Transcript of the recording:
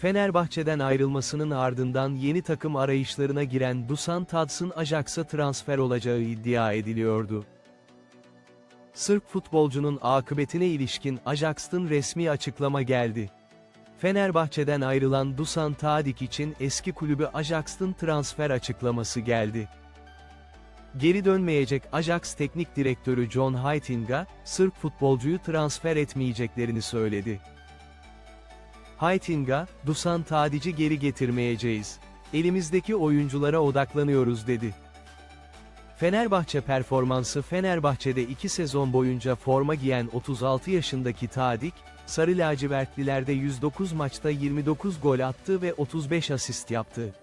Fenerbahçe'den ayrılmasının ardından yeni takım arayışlarına giren Dusan Tadson Ajax'a transfer olacağı iddia ediliyordu. Sırp futbolcunun akıbetine ilişkin Ajax'ın resmi açıklama geldi. Fenerbahçe'den ayrılan Dusan Tadic için eski kulübü Ajax'ın transfer açıklaması geldi. Geri dönmeyecek Ajax Teknik Direktörü John Heitinga, Sırp futbolcuyu transfer etmeyeceklerini söyledi. Heitinga, Dusan Tadic'i geri getirmeyeceğiz. Elimizdeki oyunculara odaklanıyoruz dedi. Fenerbahçe performansı Fenerbahçe'de 2 sezon boyunca forma giyen 36 yaşındaki Tadic, Sarı lacivertlilerde 109 maçta 29 gol attı ve 35 asist yaptı.